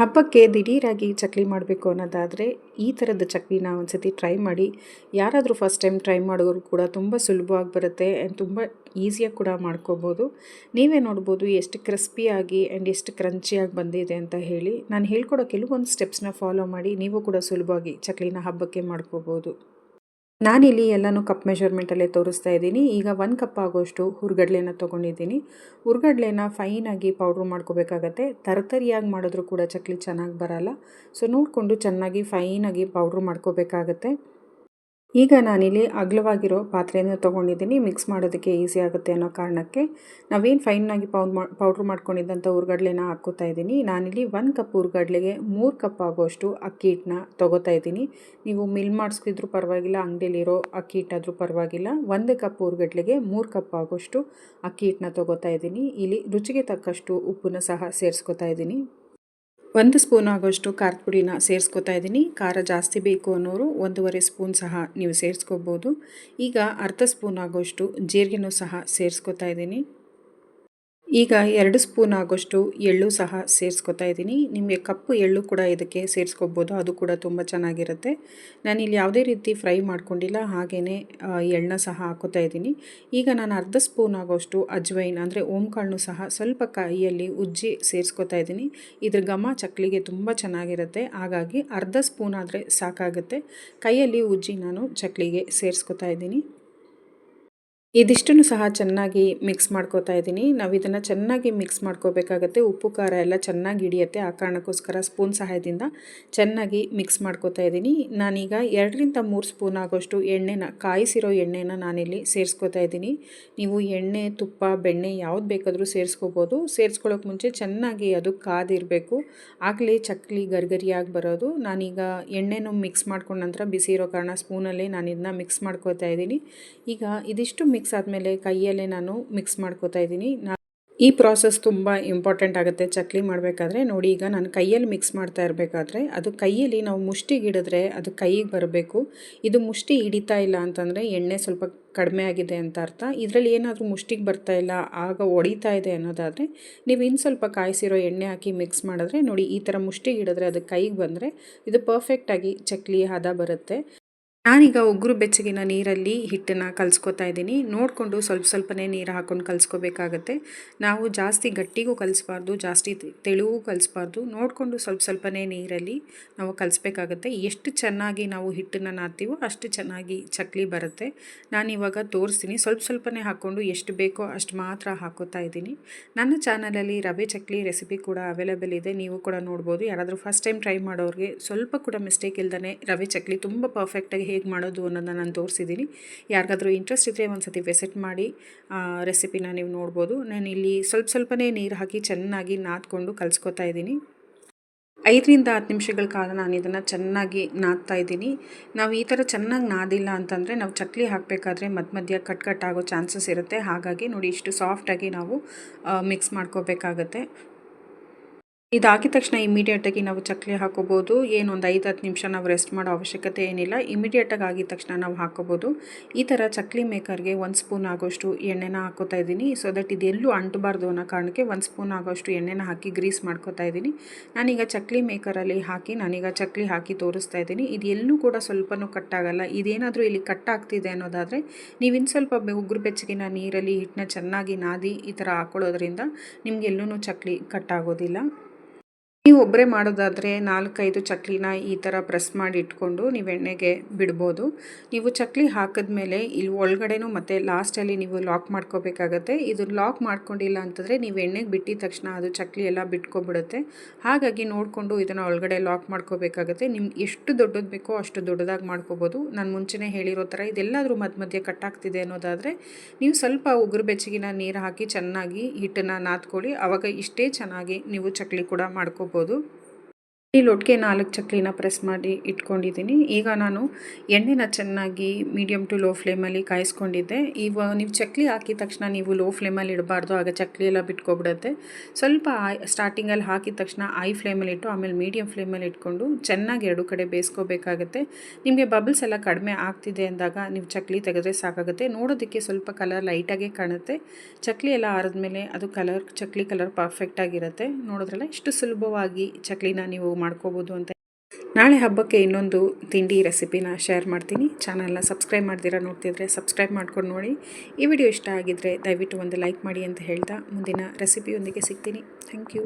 ಹಬ್ಬಕ್ಕೆ ದಿಢೀರಾಗಿ ಚಕ್ಲಿ ಮಾಡಬೇಕು ಅನ್ನೋದಾದರೆ ಈ ಥರದ ಚಕ್ಲಿನ ಒಂದು ಸತಿ ಟ್ರೈ ಮಾಡಿ. ಯಾರಾದರೂ ಫಸ್ಟ್ ಟೈಮ್ ಟ್ರೈ ಮಾಡೋರು ಕೂಡ ತುಂಬ ಸುಲಭವಾಗಿ ಬರುತ್ತೆ ಆ್ಯಂಡ್ ತುಂಬ ಈಸಿಯಾಗಿ ಕೂಡ ಮಾಡ್ಕೋಬೋದು. ನೀವೇ ನೋಡ್ಬೋದು ಎಷ್ಟು ಕ್ರಿಸ್ಪಿಯಾಗಿ ಆ್ಯಂಡ್ ಎಷ್ಟು ಕ್ರಂಚಿಯಾಗಿ ಬಂದಿದೆ ಅಂತ ಹೇಳಿ. ನಾನು ಹೇಳ್ಕೊಡೋ ಕೆಲವೊಂದು ಸ್ಟೆಪ್ಸ್ನ ಫಾಲೋ ಮಾಡಿ ನೀವು ಕೂಡ ಸುಲಭವಾಗಿ ಚಕ್ಲಿನ ಹಬ್ಬಕ್ಕೆ ಮಾಡ್ಕೋಬೋದು. ನಾನಿಲ್ಲಿ ಎಲ್ಲನೂ ಕಪ್ ಮೆಷರ್ಮೆಂಟಲ್ಲೇ ತೋರಿಸ್ತಾ ಇದ್ದೀನಿ. ಈಗ ಒಂದು ಕಪ್ ಆಗೋಷ್ಟು ಹುರ್ಗಡ್ಲೆನ ತೊಗೊಂಡಿದ್ದೀನಿ. ಹುರ್ಗಡ್ಲೆನ ಫೈನಾಗಿ ಪೌಡ್ರ್ ಮಾಡ್ಕೋಬೇಕಾಗತ್ತೆ. ತರತರಿಯಾಗಿ ಮಾಡಿದ್ರೂ ಕೂಡ ಚಕ್ಲಿ ಚೆನ್ನಾಗಿ ಬರಲ್ಲ. ಸೊ ನೋಡಿಕೊಂಡು ಚೆನ್ನಾಗಿ ಫೈನಾಗಿ ಪೌಡ್ರ್ ಮಾಡ್ಕೋಬೇಕಾಗತ್ತೆ. ಈಗ ನಾನಿಲ್ಲಿ ಅಗಲವಾಗಿರೋ ಪಾತ್ರೆಯನ್ನು ತೊಗೊಂಡಿದ್ದೀನಿ ಮಿಕ್ಸ್ ಮಾಡೋದಕ್ಕೆ ಈಸಿ ಆಗುತ್ತೆ ಅನ್ನೋ ಕಾರಣಕ್ಕೆ ನಾವೇನು ಫೈನಾಗಿ ಪೌಡ್ ಮಾ ಪೌಡ್ರ್ ಮಾಡ್ಕೊಂಡಿದ್ದಂಥ ಹುರ್ಗಡ್ಲೆನ ಹಾಕ್ಕೋತಾ ಇದ್ದೀನಿ. ನಾನಿಲ್ಲಿ ಒಂದು ಕಪ್ ಹುರ್ಗಡ್ಲೆಗೆ ಮೂರು ಕಪ್ ಆಗೋಷ್ಟು ಅಕ್ಕಿ ಹಿಟ್ಟನ್ನ ತೊಗೋತಾ ಇದ್ದೀನಿ. ನೀವು ಮಿಲ್ ಮಾಡಿಸ್ಕಿದ್ರೂ ಪರವಾಗಿಲ್ಲ ಅಂಗಡಿಯಲ್ಲಿರೋ ಅಕ್ಕಿ ಹಿಟ್ಟಾದರೂ ಪರವಾಗಿಲ್ಲ. ಒಂದು ಕಪ್ ಹುರ್ಗಡ್ಲೆಗೆ ಮೂರು ಕಪ್ ಆಗೋಷ್ಟು ಅಕ್ಕಿ ಹಿಟ್ಟನ್ನ ತೊಗೋತಾ ಇದ್ದೀನಿ. ಇಲ್ಲಿ ರುಚಿಗೆ ತಕ್ಕಷ್ಟು ಉಪ್ಪನ್ನು ಸಹ ಸೇರಿಸ್ಕೊತಾ ಇದ್ದೀನಿ. ಒಂದು ಸ್ಪೂನ್ ಆಗೋಷ್ಟು ಖಾರದ ಪುಡಿನ ಸೇರಿಸ್ಕೊತಾ ಇದ್ದೀನಿ. ಖಾರ ಜಾಸ್ತಿ ಬೇಕು ಅನ್ನೋರು ಒಂದೂವರೆ ಸ್ಪೂನ್ ಸಹ ನೀವು ಸೇರಿಸ್ಕೋಬೋದು. ಈಗ ಅರ್ಧ ಸ್ಪೂನ್ ಆಗೋಷ್ಟು ಜೀರಿಗೆನೂ ಸಹ ಸೇರಿಸ್ಕೊತಾ ಇದ್ದೀನಿ. ಈಗ ಎರಡು ಸ್ಪೂನ್ ಆಗೋಷ್ಟು ಎಳ್ಳು ಸಹ ಸೇರಿಸ್ಕೊತಾ ಇದ್ದೀನಿ. ನಿಮಗೆ ಕಪ್ಪು ಎಳ್ಳು ಕೂಡ ಇದಕ್ಕೆ ಸೇರಿಸ್ಕೋಬೋದು. ಅದು ಕೂಡ ತುಂಬ ಚೆನ್ನಾಗಿರುತ್ತೆ. ನಾನಿಲ್ಲಿ ಯಾವುದೇ ರೀತಿ ಫ್ರೈ ಮಾಡ್ಕೊಂಡಿಲ್ಲ. ಹಾಗೆಯೇ ಎಳ್ಳನ್ನ ಸಹ ಹಾಕೋತಾ ಇದ್ದೀನಿ. ಈಗ ನಾನು ಅರ್ಧ ಸ್ಪೂನ್ ಆಗೋಷ್ಟು ಅಜ್ವೈನ್, ಅಂದರೆ ಓಂಕಾಳನ್ನು ಸಹ ಸ್ವಲ್ಪ ಕೈಯಲ್ಲಿ ಉಜ್ಜಿ ಸೇರಿಸ್ಕೊತಾ ಇದ್ದೀನಿ. ಇದ್ರ ಘಮ ಚಕ್ಲಿಗೆ ತುಂಬ ಚೆನ್ನಾಗಿರುತ್ತೆ. ಹಾಗಾಗಿ ಅರ್ಧ ಸ್ಪೂನ್ ಆದರೆ ಸಾಕಾಗುತ್ತೆ. ಕೈಯಲ್ಲಿ ಉಜ್ಜಿ ನಾನು ಚಕ್ಲಿಗೆ ಸೇರಿಸ್ಕೊತಾ ಇದ್ದೀನಿ. ಇದಿಷ್ಟನ್ನು ಸಹ ಚೆನ್ನಾಗಿ ಮಿಕ್ಸ್ ಮಾಡ್ಕೋತಾ ಇದ್ದೀನಿ. ನಾವು ಇದನ್ನು ಚೆನ್ನಾಗಿ ಮಿಕ್ಸ್ ಮಾಡ್ಕೋಬೇಕಾಗತ್ತೆ. ಉಪ್ಪು, ಖಾರ ಎಲ್ಲ ಚೆನ್ನಾಗಿ ಹಿಡಿಯುತ್ತೆ. ಆ ಕಾರಣಕ್ಕೋಸ್ಕರ ಸ್ಪೂನ್ ಸಹಾಯದಿಂದ ಚೆನ್ನಾಗಿ ಮಿಕ್ಸ್ ಮಾಡ್ಕೋತಾ ಇದ್ದೀನಿ. ನಾನೀಗ ಎರಡರಿಂದ ಮೂರು ಸ್ಪೂನ್ ಆಗೋಷ್ಟು ಎಣ್ಣೆನ, ಕಾಯಿಸಿರೋ ಎಣ್ಣೆನ ನಾನಿಲ್ಲಿ ಸೇರಿಸ್ಕೋತಾ ಇದ್ದೀನಿ. ನೀವು ಎಣ್ಣೆ, ತುಪ್ಪ, ಬೆಣ್ಣೆ ಯಾವ್ದು ಬೇಕಾದರೂ ಸೇರಿಸ್ಕೋಬೋದು. ಸೇರಿಸ್ಕೊಳ್ಳೋಕೆ ಮುಂಚೆ ಚೆನ್ನಾಗಿ ಅದು ಕಾದಿರಬೇಕು. ಆಗಲೇ ಚಕ್ಲಿ ಗರ್ಗರಿಯಾಗಿ ಬರೋದು. ನಾನೀಗ ಎಣ್ಣೆನೂ ಮಿಕ್ಸ್ ಮಾಡ್ಕೊಂಡ ನಂತರ ಬಿಸಿ ಇರೋ ಕಾರಣ ಸ್ಪೂನಲ್ಲೇ ನಾನು ಇದನ್ನ ಮಿಕ್ಸ್ ಮಾಡ್ಕೋತಾ ಇದ್ದೀನಿ. ಈಗ ಇದಿಷ್ಟು ಮಿಕ್ಸ್ ಆದಮೇಲೆ ಕೈಯಲ್ಲೇ ನಾನು ಮಿಕ್ಸ್ ಮಾಡ್ಕೋತಾ ಇದ್ದೀನಿ. ಈ ಪ್ರಾಸೆಸ್ ತುಂಬ ಇಂಪಾರ್ಟೆಂಟ್ ಆಗುತ್ತೆ. ಚಕ್ಲಿ ಮಾಡಬೇಕಾದ್ರೆ ನೋಡಿ, ಈಗ ನಾನು ಕೈಯಲ್ಲಿ ಮಿಕ್ಸ್ ಮಾಡ್ತಾ ಇರಬೇಕಾದ್ರೆ ಅದು ಕೈಯಲ್ಲಿ ನಾವು ಮುಷ್ಟಿಗಿಡಿದ್ರೆ ಅದು ಕೈಗೆ ಬರಬೇಕು. ಇದು ಮುಷ್ಟಿ ಹಿಡಿತಾ ಇಲ್ಲ ಅಂತಂದರೆ ಎಣ್ಣೆ ಸ್ವಲ್ಪ ಕಡಿಮೆ ಆಗಿದೆ ಅಂತ ಅರ್ಥ. ಇದರಲ್ಲಿ ಏನಾದರೂ ಮುಷ್ಟಿಗೆ ಬರ್ತಾ ಇಲ್ಲ, ಆಗ ಒಡಿತಾ ಇದೆ ಅನ್ನೋದಾದರೆ ನೀವು ಇನ್ನು ಸ್ವಲ್ಪ ಕಾಯಿಸಿರೋ ಎಣ್ಣೆ ಹಾಕಿ ಮಿಕ್ಸ್ ಮಾಡಿದ್ರೆ ನೋಡಿ, ಈ ಥರ ಮುಷ್ಟಿಗೆ ಹಿಡಿದ್ರೆ ಅದು ಕೈಗೆ ಬಂದರೆ ಇದು ಪರ್ಫೆಕ್ಟಾಗಿ ಚಕ್ಲಿ ಹದ ಬರುತ್ತೆ. ನಾನೀಗ ಉಗುರು ಬೆಚ್ಚಗಿನ ನೀರಲ್ಲಿ ಹಿಟ್ಟನ್ನು ಕಲಿಸ್ಕೊತಾ ಇದ್ದೀನಿ. ನೋಡಿಕೊಂಡು ಸ್ವಲ್ಪ ಸ್ವಲ್ಪನೇ ನೀರು ಹಾಕ್ಕೊಂಡು ಕಲಿಸ್ಕೋಬೇಕಾಗತ್ತೆ. ನಾವು ಜಾಸ್ತಿ ಗಟ್ಟಿಗೂ ಕಲಿಸ್ಬಾರ್ದು, ಜಾಸ್ತಿ ತೆಳುವೂ ಕಲಿಸ್ಬಾರ್ದು. ನೋಡಿಕೊಂಡು ಸ್ವಲ್ಪ ಸ್ವಲ್ಪನೇ ನೀರಲ್ಲಿ ನಾವು ಕಲಿಸ್ಬೇಕಾಗತ್ತೆ. ಎಷ್ಟು ಚೆನ್ನಾಗಿ ನಾವು ಹಿಟ್ಟನ್ನು ನಾದ್ತೀವೋ ಅಷ್ಟು ಚೆನ್ನಾಗಿ ಚಕ್ಲಿ ಬರುತ್ತೆ. ನಾನಿವಾಗ ತೋರಿಸ್ತೀನಿ. ಸ್ವಲ್ಪ ಸ್ವಲ್ಪನೇ ಹಾಕ್ಕೊಂಡು ಎಷ್ಟು ಬೇಕೋ ಅಷ್ಟು ಮಾತ್ರ ಹಾಕೋತಾ ಇದ್ದೀನಿ. ನನ್ನ ಚಾನಲಲ್ಲಿ ರವೆ ಚಕ್ಲಿ ರೆಸಿಪಿ ಕೂಡ ಅವೈಲೇಬಲ್ ಇದೆ. ನೀವು ಕೂಡ ನೋಡ್ಬೋದು. ಯಾರಾದರೂ ಫಸ್ಟ್ ಟೈಮ್ ಟ್ರೈ ಮಾಡೋರಿಗೆ ಸ್ವಲ್ಪ ಕೂಡ ಮಿಸ್ಟೇಕ್ ಇಲ್ದೇ ರವೆ ಚಕ್ಲಿ ತುಂಬ ಪರ್ಫೆಕ್ಟಾಗಿ ಮಾಡೋದು ಅನ್ನೋದನ್ನ ನಾನು ತೋರಿಸಿದ್ದೀನಿ. ಯಾರಿಗಾದರೂ ಇಂಟ್ರೆಸ್ಟ್ ಇದ್ದರೆ ಒಂದು ಸತಿ ವಿಸಿಟ್ ಮಾಡಿ ರೆಸಿಪಿನ ನೀವು ನೋಡ್ಬೋದು. ನಾನು ಇಲ್ಲಿ ಸ್ವಲ್ಪ ಸ್ವಲ್ಪನೇ ನೀರು ಹಾಕಿ ಚೆನ್ನಾಗಿ ನಾದ್ಕೊಂಡು ಕಲಿಸ್ಕೊತಾ ಇದ್ದೀನಿ. ಐದರಿಂದ ಹತ್ತು ನಿಮಿಷಗಳ ಕಾಲ ನಾನು ಇದನ್ನು ಚೆನ್ನಾಗಿ ನಾದ್ತಾ ಇದ್ದೀನಿ. ನಾವು ಈ ಥರ ಚೆನ್ನಾಗಿ ನಾದಿಲ್ಲ ಅಂತಂದರೆ ನಾವು ಚಕ್ಲಿ ಹಾಕಬೇಕಾದ್ರೆ ಮಧ್ಯ ಮಧ್ಯ ಕಟ್ ಕಟ್ ಆಗೋ ಚಾನ್ಸಸ್ ಇರುತ್ತೆ. ಹಾಗಾಗಿ ನೋಡಿ ಇಷ್ಟು ಸಾಫ್ಟಾಗಿ ನಾವು ಮಿಕ್ಸ್ ಮಾಡ್ಕೋಬೇಕಾಗತ್ತೆ. ಇದಾಗಿದ ತಕ್ಷಣ ಇಮಿಡಿಯೇಟಾಗಿ ನಾವು ಚಕ್ಲಿ ಹಾಕೋಬೋದು. ಒಂದು ಐದು, ಹತ್ತು ನಿಮಿಷ ನಾವು ರೆಸ್ಟ್ ಮಾಡೋ ಅವಶ್ಯಕತೆ ಏನಿಲ್ಲ. ಇಮಿಡಿಯೇಟಾಗಿ ಆಗಿದ ತಕ್ಷಣ ನಾವು ಹಾಕೋಬೋದು. ಈ ಥರ ಚಕ್ಲಿ ಮೇಕರ್ಗೆ ಒಂದು ಸ್ಪೂನ್ ಆಗೋಷ್ಟು ಎಣ್ಣೆನ ಹಾಕೋತಾ ಇದ್ದೀನಿ. ಸೊ ದಟ್ ಇದೆಲ್ಲೂ ಅಂಟಬಾರ್ದು ಅನ್ನೋ ಕಾರಣಕ್ಕೆ ಒಂದು ಸ್ಪೂನ್ ಆಗೋಷ್ಟು ಎಣ್ಣೆನ ಹಾಕಿ ಗ್ರೀಸ್ ಮಾಡ್ಕೋತಾ ಇದ್ದೀನಿ. ನಾನೀಗ ಚಕ್ಲಿ ಮೇಕರಲ್ಲಿ ಹಾಕಿ, ನಾನೀಗ ಚಕ್ಲಿ ಹಾಕಿ ತೋರಿಸ್ತಾ ಇದ್ದೀನಿ. ಇದು ಎಲ್ಲೂ ಕೂಡ ಸ್ವಲ್ಪನೂ ಕಟ್ಟಾಗಲ್ಲ ಇದೇನಾದರೂ ಇಲ್ಲಿ ಕಟ್ ಆಗ್ತಿದೆ ಅನ್ನೋದಾದರೆ, ನೀವು ಇನ್ನು ಸ್ವಲ್ಪ ಉಗುರು ಬೆಚ್ಚಗಿನ ನೀರಲ್ಲಿ ಹಿಟ್ಟನ್ನ ಚೆನ್ನಾಗಿ ನಾದಿ ಈ ಥರ ಹಾಕೊಳ್ಳೋದ್ರಿಂದ ನಿಮಗೆಲ್ಲೂ ಚಕ್ಲಿ ಕಟ್ಟಾಗೋದಿಲ್ಲ ನೀವು ಒಬ್ಬರೇ ಮಾಡೋದಾದರೆ ನಾಲ್ಕೈದು ಚಕ್ಲಿನ ಈ ಥರ ಪ್ರೆಸ್ ಮಾಡಿ ಇಟ್ಕೊಂಡು ನೀವು ಎಣ್ಣೆಗೆ ಬಿಡ್ಬೋದು. ನೀವು ಚಕ್ಲಿ ಹಾಕಿದ್ಮೇಲೆ ಇಲ್ಲಿ ಒಳಗಡೆನೂ ಮತ್ತು ಲಾಸ್ಟಲ್ಲಿ ನೀವು ಲಾಕ್ ಮಾಡ್ಕೋಬೇಕಾಗತ್ತೆ. ಇದು ಲಾಕ್ ಮಾಡ್ಕೊಂಡಿಲ್ಲ ಅಂತಂದರೆ ನೀವು ಎಣ್ಣೆಗೆ ಬಿಟ್ಟಿದ ತಕ್ಷಣ ಅದು ಚಕ್ಲಿ ಎಲ್ಲ ಬಿಟ್ಕೊಬಿಡುತ್ತೆ. ಹಾಗಾಗಿ ನೋಡಿಕೊಂಡು ಇದನ್ನು ಒಳಗಡೆ ಲಾಕ್ ಮಾಡ್ಕೋಬೇಕಾಗತ್ತೆ. ನಿಮ್ಗೆ ಎಷ್ಟು ದೊಡ್ಡದು ಬೇಕೋ ಅಷ್ಟು ದೊಡ್ಡದಾಗಿ ಮಾಡ್ಕೋಬೋದು. ನಾನು ಮುಂಚೆನೇ ಹೇಳಿರೋ ಥರ ಇದೆಲ್ಲಾದರೂ ಮಧ್ಯ ಮಧ್ಯೆ ಕಟ್ಟಾಗ್ತಿದೆ ಅನ್ನೋದಾದರೆ ನೀವು ಸ್ವಲ್ಪ ಉಗುರು ಬೆಚ್ಚಗಿನ ನೀರು ಹಾಕಿ ಚೆನ್ನಾಗಿ ಹಿಟ್ಟನ್ನು ನಾದ್ಕೊಳ್ಳಿ. ಆವಾಗ ಇಷ್ಟೇ ಚೆನ್ನಾಗಿ ನೀವು ಚಕ್ಲಿ ಕೂಡ ಮಾಡ್ಕೋಬೋದು. koydum. ಈ ಲೊಟ್ಗೆ ನಾಲ್ಕು ಚಕ್ಲಿನ ಪ್ರೆಸ್ ಮಾಡಿ ಇಟ್ಕೊಂಡಿದ್ದೀನಿ. ಈಗ ನಾನು ಎಣ್ಣೆನ ಚೆನ್ನಾಗಿ ಮೀಡಿಯಮ್ ಟು ಲೋ ಫ್ಲೇಮಲ್ಲಿ ಕಾಯಿಸ್ಕೊಂಡಿದ್ದೆ. ಇವ ನೀವು ಚಕ್ಲಿ ಹಾಕಿದ ತಕ್ಷಣ ನೀವು ಲೋ ಫ್ಲೇಮಲ್ಲಿ ಇಡಬಾರ್ದು. ಆಗ ಚಕ್ಲಿ ಎಲ್ಲ ಬಿಟ್ಕೊಬಿಡುತ್ತೆ. ಸ್ವಲ್ಪ ಸ್ಟಾರ್ಟಿಂಗಲ್ಲಿ ಹಾಕಿದ ತಕ್ಷಣ ಐ ಫ್ಲೇಮಲ್ಲಿ ಇಟ್ಟು, ಆಮೇಲೆ ಮೀಡಿಯಮ್ ಫ್ಲೇಮಲ್ಲಿ ಇಟ್ಕೊಂಡು ಚೆನ್ನಾಗಿ ಎರಡು ಕಡೆ ಬೇಯಿಸ್ಕೋಬೇಕಾಗತ್ತೆ. ನಿಮಗೆ ಬಬಲ್ಸ್ ಎಲ್ಲ ಕಡಿಮೆ ಆಗ್ತಿದೆ ಅಂದಾಗ ನೀವು ಚಕ್ಲಿ ತೆಗೆದ್ರೆ ಸಾಕಾಗುತ್ತೆ. ನೋಡೋದಕ್ಕೆ ಸ್ವಲ್ಪ ಕಲರ್ ಲೈಟಾಗೇ ಕಾಣುತ್ತೆ. ಚಕ್ಲಿ ಎಲ್ಲ ಆರಿದ್ಮೇಲೆ ಅದು ಕಲರ್ ಚಕ್ಲಿ ಕಲರ್ ಪರ್ಫೆಕ್ಟಾಗಿರುತ್ತೆ ನೋಡಿದ್ರಲ್ಲ, ಇಷ್ಟು ಸುಲಭವಾಗಿ ಚಕ್ಲಿನ ನೀವು ಮಾಡ್ಕೋಬೋದು ಅಂತ. ನಾಳೆ ಹಬ್ಬಕ್ಕೆ ಇನ್ನೊಂದು ತಿಂಡಿ ರೆಸಿಪಿನ ಶೇರ್ ಮಾಡ್ತೀನಿ. ಚಾನಲ್ನ ಸಬ್ಸ್ಕ್ರೈಬ್ ಮಾಡ್ದಿರ ನೋಡ್ತಿದ್ರೆ ಸಬ್ಸ್ಕ್ರೈಬ್ ಮಾಡ್ಕೊಂಡು ನೋಡಿ. ಈ ವಿಡಿಯೋ ಇಷ್ಟ ಆಗಿದ್ದರೆ ದಯವಿಟ್ಟು ಒಂದು ಲೈಕ್ ಮಾಡಿ ಅಂತ ಹೇಳ್ತಾ ಮುಂದಿನ ರೆಸಿಪಿಯೊಂದಿಗೆ ಸಿಗ್ತೀನಿ. Thank you.